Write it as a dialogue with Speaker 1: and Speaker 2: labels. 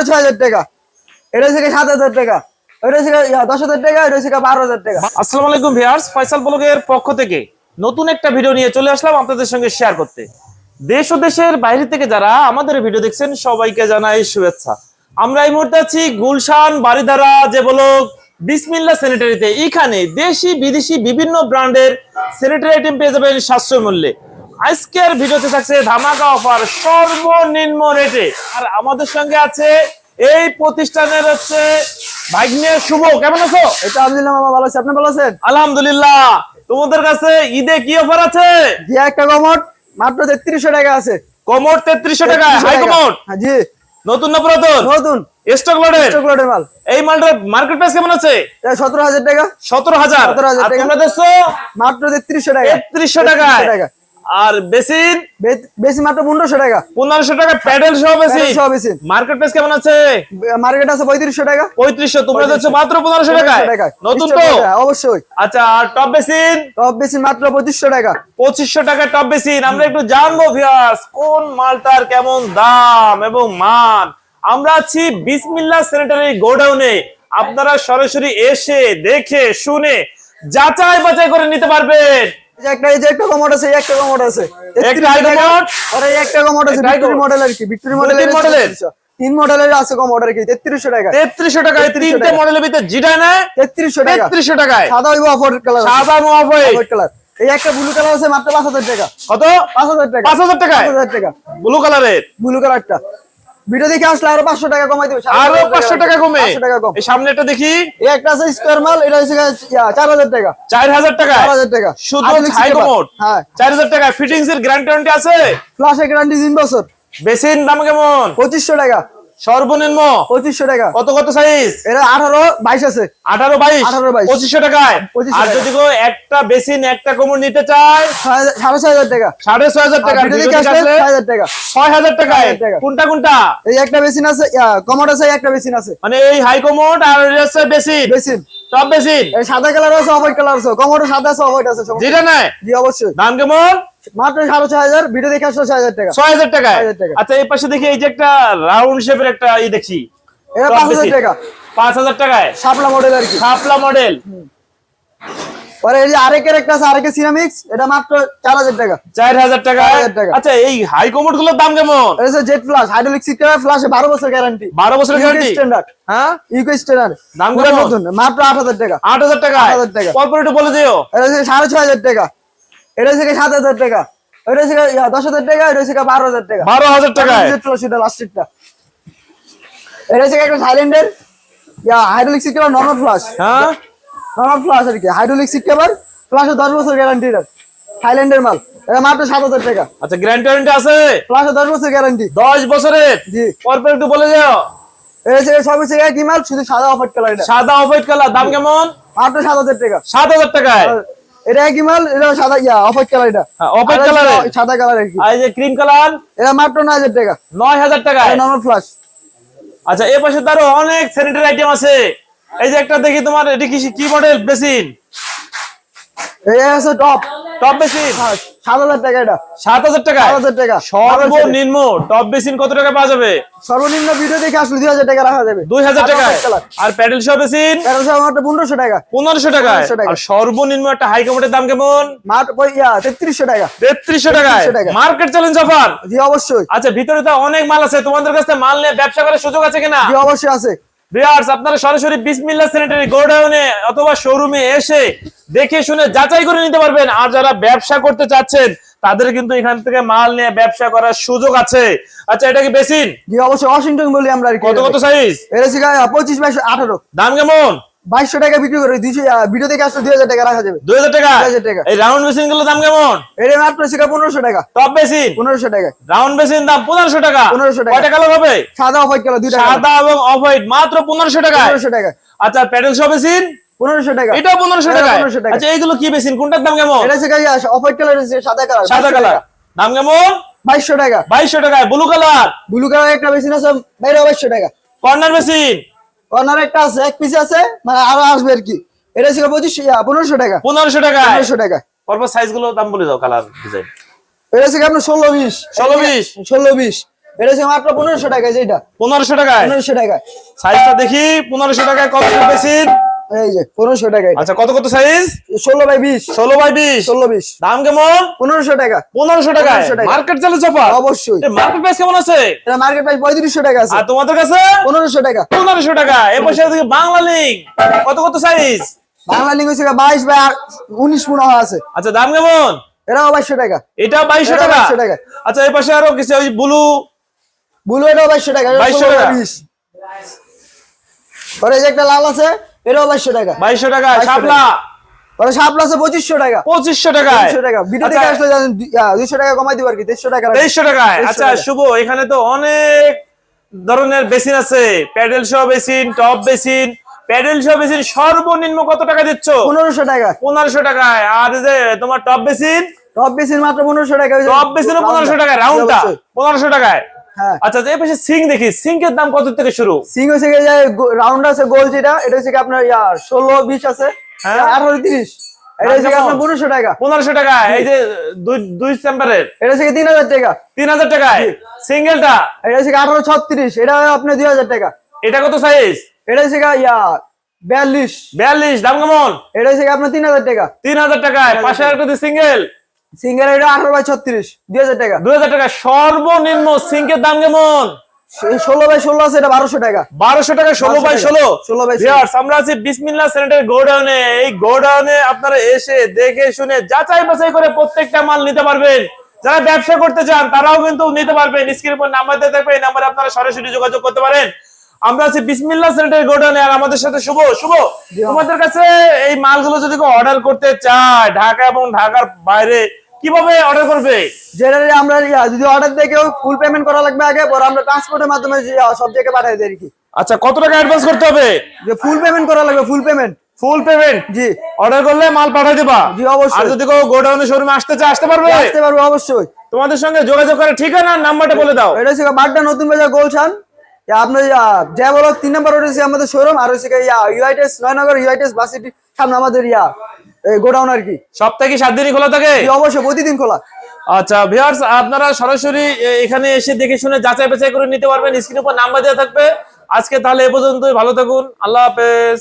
Speaker 1: সাড়ে ছয় হাজার টাকা। এটা হচ্ছে সাত হাজার টাকা। হচ্ছে ইয়া, দশ হাজার টাকা এটা হচ্ছে বারো হাজার টাকা।
Speaker 2: আলাইকুম ভিউয়ার্স ফয়সাল ব্লগের পক্ষ থেকে নতুন একটা ভিডিও নিয়ে চলে আসলাম আপনাদের সঙ্গে শেয়ার করতে। দেশ ও দেশের বাইরে থেকে যারা আমাদের ভিডিও দেখছেন সবাইকে জানাই শুভেচ্ছা। আমরা এই মুহূর্তে আছি গুলশান বাড়িধারা যে বলক বিসমিল্লা স্যানিটারিতে এখানে দেশি বিদেশি বিভিন্ন ব্র্যান্ডের স্যানিটারি আইটেম পেয়ে যাবেন সাশ্রয় মূল্যে। আজকের ভিডিওতে থাকছে ধামাকা অফার সর্বনিম্ন রেটে আর আমাদের সঙ্গে আছে এই প্রতিষ্ঠানের হচ্ছে ভাগ্নে শুভ। কেমন আছো?
Speaker 1: এটা আলহামদুলিল্লাহ মামা ভালো আছে। আপনি ভালো আছেন?
Speaker 2: আলহামদুলিল্লাহ। তোমাদের কাছে ঈদে কি অফার আছে?
Speaker 1: জি একটা কমট মাত্র তেত্রিশশো টাকা আছে।
Speaker 2: কমোড তেত্রিশশো টাকা হাই। কমোড?
Speaker 1: হ্যাঁ, জি।
Speaker 2: নতুন না পুরাতন?
Speaker 1: নতুন।
Speaker 2: স্টক লটের
Speaker 1: চকলেটের মাল।
Speaker 2: এই মালটার মার্কেট প্রাইস কেমন আছে?
Speaker 1: এটা সতেরো হাজার টাকা।
Speaker 2: সতেরো হাজার?
Speaker 1: 17,000
Speaker 2: আর
Speaker 1: টাকা।
Speaker 2: তোমরা দেখছ
Speaker 1: মাত্র তেত্রিশশো টাকা।
Speaker 2: তেত্রিশশো টাকায়।
Speaker 1: টাকা।
Speaker 2: আর বেসিন?
Speaker 1: বে- বেশি মাত্র পনেরোশো টাকা।
Speaker 2: পনেরোশো টাকা প্যাডেল সহ
Speaker 1: প্যাডেল সহ বেশি।
Speaker 2: মার্কেট প্রাইস কেমন আছে?
Speaker 1: মার্কেট আছে পঁয়ত্রিশশো টাকা।
Speaker 2: পঁয়ত্রিশশো। তোমরা দেখছ মাত্র পনেরোশো টাকায়? নতুন তো?
Speaker 1: অবশ্যই।
Speaker 2: আচ্ছা আর টপ বেসিন?
Speaker 1: টপ বেশি মাত্র পঁচিশশো টাকা।
Speaker 2: পঁচিশশো টাকা টপ বেসিন। আমরা একটু জানব ভিয়ার্স কোন মালটার কেমন দাম এবং মান? আমরা আছি বিসমিল্লা স্যানিটারি গোডাউনে আপনারা সরাসরি এসে দেখে শুনে যাচাই বাছাই করে নিতে পারবেন।
Speaker 1: একটা এই যে একটা কমোড আছে একটা কমোড আছে।
Speaker 2: একটা high
Speaker 1: আর একটা কমোড আছে
Speaker 2: একটা high
Speaker 1: ভিক্টোরি
Speaker 2: commode?
Speaker 1: মডেল আর কি ভিক্টোরি
Speaker 2: দুই তিন মডেলের?
Speaker 1: তিন মডেলের আছে কমোড আর কি তেত্রিশশো টাকা
Speaker 2: তেত্রিশশো টাকায়
Speaker 1: 3300
Speaker 2: মডেলের ভিতরে জিটা নেয়
Speaker 1: তেত্রিশশো টাকা।
Speaker 2: তেত্রিশশো টাকায়।
Speaker 1: সাদা হইব অফার কালার
Speaker 2: সাদা
Speaker 1: অফার কালার এই একটা ব্লু কালার আছে মাত্র পাঁচ হাজার টাকা।
Speaker 2: কত?
Speaker 1: পাঁচ হাজার টাকা।
Speaker 2: পাঁচ হাজার টাকায়?
Speaker 1: পাঁচ হাজার টাকা।
Speaker 2: ব্লু কালারের
Speaker 1: ব্লু কালারটা ভিডিও দেখে আসলে আরও পাঁচশো টাকা কমাই দেবে
Speaker 2: আরও পাঁচশো টাকা কমে?
Speaker 1: পাঁচশো টাকা কম।
Speaker 2: এই সামনে একটা দেখি।
Speaker 1: এই একটা আছে স্কোয়ার মাল এটা হচ্ছে চার হাজার টাকা।
Speaker 2: চার হাজার টাকা?
Speaker 1: চার হাজার টাকা।
Speaker 2: শুধু হাই কমোড
Speaker 1: হ্যাঁ।
Speaker 2: চার হাজার টাকা? ফিটিংস এর গ্যারান্টি আছে?
Speaker 1: ফ্লাশে গ্যারান্টি তিন বছর।
Speaker 2: বেসিন দাম কেমন?
Speaker 1: পঁচিশশো টাকা।
Speaker 2: সর্বনিম্ন
Speaker 1: পঁচিশশো টাকা।
Speaker 2: কত কত সাইজ
Speaker 1: এটা আঠারো বাইশ আছে।
Speaker 2: আঠারো বাইশ?
Speaker 1: 18 22
Speaker 2: পঁচিশশো টাকায়? আর যদি কেউ একটা বেসিন একটা কোমর নিতে চায়?
Speaker 1: সাড়ে ছয় হাজার টাকা।
Speaker 2: সাড়ে ছয় হাজার টাকা।
Speaker 1: টাকা।
Speaker 2: ছয় হাজার টাকায়।
Speaker 1: 6,000 টাকা।
Speaker 2: কোনটা কোনটা?
Speaker 1: এই একটা বেসিন আছে কমোড আছে একটা বেসিন আছে।
Speaker 2: মানে এই হাই কোমোড আর হচ্ছে বেসিন
Speaker 1: বেসিন
Speaker 2: টপ বেসিন
Speaker 1: সাদা কালার আছে অফার কালার আছে। সাদা আছে আছে
Speaker 2: যেটা নেয়?
Speaker 1: জি অবশ্যই।
Speaker 2: দাম কেমন?
Speaker 1: মাত্র সাড়ে ছয় হাজার ভিডিও দেখে আসলে ছয় হাজার টাকা।
Speaker 2: ছয় হাজার
Speaker 1: টাকা।
Speaker 2: আচ্ছা এই পাশে দেখি এই যে একটা রাউন্ড শেপের একটা ই দেখি
Speaker 1: এটা পাঁচ হাজার টাকা।
Speaker 2: পাঁচ হাজার টাকায়?
Speaker 1: শাপলা মডেল আর কি।
Speaker 2: শাপলা মডেল
Speaker 1: পরে এই যে আরেকের একটা আছে আরেকের সিরামিক্স এটা মাত্র চার হাজার টাকা।
Speaker 2: চার হাজার টাকা। আচ্ছা এই হাই কোমোডগুলোর দাম কেমন?
Speaker 1: এটা জেট ফ্লাশ হাইড্রোলিক সিস্টেম ফ্লাশে বারো বছর গ্যারান্টি
Speaker 2: বারো বছরের গ্যারান্টি
Speaker 1: স্ট্যান্ডার্ড
Speaker 2: হ্যাঁ?
Speaker 1: ইকো স্ট্যান্ডার্ড
Speaker 2: দাম
Speaker 1: নতুন মাত্র আট হাজার টাকা।
Speaker 2: আট হাজার টাকা
Speaker 1: 8,000 টাকা।
Speaker 2: পরপর একটু বলে দিও।
Speaker 1: এটা সাড়ে ছয় হাজার টাকা। এটা হচ্ছে সাত হাজার টাকা। হচ্ছে ইয়া, দশ হাজার টাকা এটা হচ্ছে বারো হাজার টাকা।
Speaker 2: বারো হাজার
Speaker 1: জেট লাস্টেরটা এটা হচ্ছে একটা থাইল্যান্ডের হাইড্রোলিক নর্মাল ফ্লাশ
Speaker 2: হ্যাঁ?
Speaker 1: নর্মাল ফ্লাশ আর কি হাইড্রোলিক ফ্লাশে দশ বছর গ্যারান্টি থাইল্যান্ডের মাল। এটা মাত্র সাত হাজার টাকা।
Speaker 2: আচ্ছা গ্যারান্টি ওয়ারেন্টি আছে?
Speaker 1: ফ্লাশে দশ বছর গ্যারান্টি
Speaker 2: দশ বছরের?
Speaker 1: জি।
Speaker 2: পরপর একটু বলে দিও
Speaker 1: এটা হচ্ছে কি মাল শুধু সাদা অফার কালার
Speaker 2: সাদা অফাইট কালার দাম কেমন?
Speaker 1: মাত্র সাত হাজার টাকা।
Speaker 2: সাত হাজার টাকায়?
Speaker 1: এটা কি মাল এটা সাদা ইয়া অফার কালার এটা। অফার
Speaker 2: colour
Speaker 1: এটা
Speaker 2: এর।
Speaker 1: সাদা কালার আর কি।
Speaker 2: আর এই যে ক্রিম কালার?
Speaker 1: এটা মাত্র নয় হাজার টাকা।
Speaker 2: নয় হাজার এটা
Speaker 1: নরমাল ফ্ল্যাশ
Speaker 2: আচ্ছা এই পাশে তারও অনেক স্যানিটারি আইটেম আছে। এই যে একটা দেখি তোমার এটা কি কি মডেল বেসিন?
Speaker 1: এই আছে টপ
Speaker 2: টপ বেসিন?
Speaker 1: সাত হাজার টাকা এটা।
Speaker 2: সাত হাজার টাকা?
Speaker 1: সাত হাজার টাকা।
Speaker 2: সর্বনিম্ন টপ বেসিন কত টাকা পাওয়া যাবে?
Speaker 1: সর্বনিম্ন ভিডিও দেখে আসলে দুই হাজার টাকা রাখা যাবে।
Speaker 2: দুই হাজার
Speaker 1: সাদা
Speaker 2: টাকায়?
Speaker 1: white colour।
Speaker 2: আর প্যাডেল সহ বেসিন?
Speaker 1: তেরোশো মাত্র পনেরোশো টাকা।
Speaker 2: পনেরোশো
Speaker 1: টাকা।
Speaker 2: আর সর্বনিম্ন একটা হাই কমোডের দাম কেমন?
Speaker 1: তেত্রিশশো টাকা।
Speaker 2: তেত্রিশশো
Speaker 1: টাকা।
Speaker 2: মার্কেট চ্যালেঞ্জ অফার
Speaker 1: জি অবশ্যই।
Speaker 2: আচ্ছা ভিতরে তো অনেক মাল আছে। তোমাদের কাছে মাল নিয়ে ব্যবসা করার সুযোগ আছে কিনা?
Speaker 1: জি অবশ্যই আছে।
Speaker 2: ভিউয়ার্স আপনারা সরাসরি বিসমিল্লাহ স্যানিটারি গোডাউনে অথবা শোরুমে এসে দেখে শুনে যাচাই করে নিতে পারবেন। আর যারা ব্যবসা করতে চাচ্ছেন তাদের কিন্তু এখান থেকে মাল নিয়ে ব্যবসা করার সুযোগ আছে। আচ্ছা এটা কি বেসিন?
Speaker 1: জি অবশ্যই ওয়াশিংটন বলি আমরা
Speaker 2: কত কত সাইজ
Speaker 1: এটা হচ্ছে পঁচিশ বাইশ আঠারো।
Speaker 2: দাম কেমন?
Speaker 1: বাইশশো টাকা বিক্রি করে দুইশো ভিডিও দেখে আসলে দুই হাজার টাকা রাখা যাবে।
Speaker 2: দুই হাজার টাকা?
Speaker 1: 2000 টাকা।
Speaker 2: এই রাউন্ড বেসিনগুলোর দাম কেমন?
Speaker 1: এটা মাত্র হচ্ছে পনেরোশো টাকা।
Speaker 2: টপ বেসিন
Speaker 1: পনেরোশো টাকা।
Speaker 2: রাউন্ড বেসিন দাম পনেরোশো টাকা।
Speaker 1: 1500 টাকা।
Speaker 2: কয়টা কালার হবে?
Speaker 1: সাদা অফার কালার দুই টাকা
Speaker 2: সাদা এবং অফ হোয়াইট মাত্র পনেরোশো টাকা
Speaker 1: পনেরোশো টাকা
Speaker 2: আচ্ছা প্যাডেল সহ বেসিন
Speaker 1: পনেরোশো টাকা।
Speaker 2: এটাও পনেরোশো টাকা
Speaker 1: 1500 টাকা।
Speaker 2: আচ্ছা এইগুলো কি বেসিন কোনটার দাম কেমন?
Speaker 1: এটা হচ্ছে অফার কালার সাদা কালার
Speaker 2: সাদা কালার দাম কেমন?
Speaker 1: বাইশশো টাকা।
Speaker 2: বাইশশো টাকায়। ব্লু কালার
Speaker 1: ব্লু কালার একটা বেশি আছে বাইরে বাইশশো টাকা।
Speaker 2: কর্নার বেসিন
Speaker 1: কর্নার একটা আছে এক পিস আছে মানে আরও আসবে আর কি। এটা ছিল পঁচিশ পনেরোশো টাকা।
Speaker 2: পনেরোশো টাকা
Speaker 1: পনেরোশো টাকা।
Speaker 2: পরপর সাইজগুলো দাম বলে দাও কালার ডিজাইন
Speaker 1: এটা ছিল আপনার ষোলো বিশ।
Speaker 2: ষোলো বিশ?
Speaker 1: ষোলো বিশ। এটা হচ্ছে মাত্র পনেরোশো টাকা যেটা।
Speaker 2: পনেরোশো টাকায়?
Speaker 1: পনেরোশো টাকা
Speaker 2: সাইজটা দেখি পনেরোশো টাকায় কত বেশি?
Speaker 1: এই যে পনেরোশো টাকা
Speaker 2: আচ্ছা কত কত সাইজ
Speaker 1: ষোলো বাই বিশ।
Speaker 2: ষোলো বাই বিশ।
Speaker 1: ষোলো বিশ।
Speaker 2: দাম কেমন?
Speaker 1: পনেরোশো টাকা।
Speaker 2: পনেরোশো টাকায়?
Speaker 1: 1500 টাকা।
Speaker 2: মার্কেট
Speaker 1: অবশ্যই।
Speaker 2: মার্কেট প্রাইস কেমন আছে?
Speaker 1: এটা মার্কেট প্রাইস পঁয়ত্রিশশো টাকা আছে।
Speaker 2: আর তোমাদের কাছে?
Speaker 1: পনেরোশো টাকা।
Speaker 2: পনেরোশো টাকা। এর পাশে বাংলা লিঙ্ক কত কত সাইজ
Speaker 1: বাংলা লিঙ্গ হচ্ছে বাইশ বাই উনিশ পুনঃ আছে।
Speaker 2: আচ্ছা দাম কেমন?
Speaker 1: এটাও বাইশশো টাকা।
Speaker 2: এটা বাইশশো টাকা?
Speaker 1: টাকা।
Speaker 2: আচ্ছা পাশে আরও কিছু ওই ব্লু
Speaker 1: ব্লু এটাও বাইশশো টাকা। এটা
Speaker 2: 2200
Speaker 1: ষোলো বাই
Speaker 2: টাকা।
Speaker 1: বিশ। পরে এই যে একটা লাল আছে। এটাও বাইশশো টাকা।
Speaker 2: বাইশশো টাকা। শাপলা
Speaker 1: আছে পঁচিশশো টাকা।
Speaker 2: পঁচিশশো টাকায়।
Speaker 1: টাকা। ভিডিও আসলে দুইশো টাকা কমাই দিব আর কি দেড়শো টাকা রাখব।
Speaker 2: টাকায়। আচ্ছা শুভ এখানে তো অনেক ধরনের বেসিন আছে। প্যাডেল সহ বেসিন টপ বেসিন প্যাডেল সহ বেসিন সর্বনিম্ন কত টাকা দিচ্ছ?
Speaker 1: পনেরোশো টাকা।
Speaker 2: পনেরোশো টাকায়। আর যে তোমার টপ বেসিন?
Speaker 1: টপ বেসিন মাত্র পনেরোশো টাকা।
Speaker 2: টপ বেসিন পনেরোশো টাকায় রাউন্ডটা। পনেরোশো টাকায়। আচ্ছা এই পাশে সিং দেখি। সিঙ্কের দাম কত থেকে শুরু?
Speaker 1: সিং হচ্ছে গিয়ে রাউন্ড আছে গোল যেটা এটা হচ্ছে আপনার ষোলো বিশ আছে
Speaker 2: হ্যাঁ।
Speaker 1: আঠারো তিরিশ। পনেরোশো টাকা।
Speaker 2: পনেরোশো টাকায় এই যে দুই দুই চেম্বারের
Speaker 1: এটা হচ্ছে তিন হাজার টাকা।
Speaker 2: তিন হাজার টাকায়। সিঙ্গেলটা?
Speaker 1: এটা আঠারো ছত্রিশ। এটা আপনার দুই হাজার টাকা।
Speaker 2: এটা কত সাইজ
Speaker 1: এটা হচ্ছে কি ইয়া বিয়াল্লিশ।
Speaker 2: বিয়াল্লিশ দাম কেমন?
Speaker 1: এটা হচ্ছে কি আপনার তিন হাজার টাকা।
Speaker 2: তিন হাজার টাকায়। পাশে একটা সিঙ্গেল
Speaker 1: সিঙ্গেল এটা আঠারো বাই ছত্রিশ দুই হাজার টাকা।
Speaker 2: দুই হাজার টাকা সর্বনিম্ন সিঙ্কের দাম কেমন?
Speaker 1: ষোলো বাই ষোলো আছে এটা বারোশো টাকা।
Speaker 2: বারোশো টাকা ষোলো
Speaker 1: 1200
Speaker 2: বাই
Speaker 1: টাকা।
Speaker 2: ষোলো।
Speaker 1: 16 বাই 16
Speaker 2: আমরা আছি বিসমিল্লাহ সেনেটের গোডাউনে। এই গোডাউনে আপনারা এসে দেখে শুনে যাচাই বাছাই করে প্রত্যেকটা মাল নিতে পারবেন। যারা ব্যবসা করতে চান তারাও কিন্তু নিতে পারবেন। স্ক্রিনের উপর নাম্বার দিয়ে থাকবে এই নাম্বারে আপনারা সরাসরি যোগাযোগ করতে পারেন। আমরা আছি বিসমিল্লাহ সেনেটের গোডাউনে আর আমাদের সাথে শুভ শুভ। তোমাদের কাছে এই মালগুলো যদি অর্ডার করতে চায় ঢাকা এবং ঢাকার বাইরে কীভাবে অর্ডার করবে?
Speaker 1: যেটা আমরা যদি অর্ডার দিয়ে কেউ ফুল পেমেন্ট করা লাগবে আগে পরে আমরা ট্রান্সপোর্টের মাধ্যমে সব জায়গায় পাঠিয়ে দিই কি।
Speaker 2: আচ্ছা কত টাকা অ্যাডভান্স করতে হবে?
Speaker 1: যে ফুল পেমেন্ট করা লাগবে ফুল পেমেন্ট
Speaker 2: ফুল পেমেন্ট
Speaker 1: জি।
Speaker 2: অর্ডার করলে মাল পাঠিয়ে দিবা।
Speaker 1: জি, অবশ্যই।
Speaker 2: আর যদি কেউ গোডাউনে শোরুমে আসতে চায় আসতে পারবে?
Speaker 1: আসতে পারব অবশ্যই।
Speaker 2: তোমাদের সঙ্গে যোগাযোগ করে ঠিকানা নাম্বারটা বলে দাও।
Speaker 1: এটা হচ্ছে বাড্ডা নতুন বাজার গোলশান। আপনার যা বলো তিন নম্বর রোড আমাদের শোরুম আর হচ্ছে ইয়া ইউআইটেস নয়নগর ইউআইটেস বাস সিটি সামনে আমাদের ইয়া গোডাউন আর কি।
Speaker 2: সপ্তাহে কি সাত দিনই খোলা থাকে?
Speaker 1: অবশ্যই প্রতিদিন খোলা।
Speaker 2: আচ্ছা ভিউয়ার্স আপনারা সরাসরি এখানে এসে দেখে শুনে যাচাই বাছাই করে নিতে পারবেন। স্ক্রিনের উপর নাম্বার দেওয়া থাকবে। আজকে তাহলে এ পর্যন্তই ভালো থাকুন আল্লাহ হাফেজ।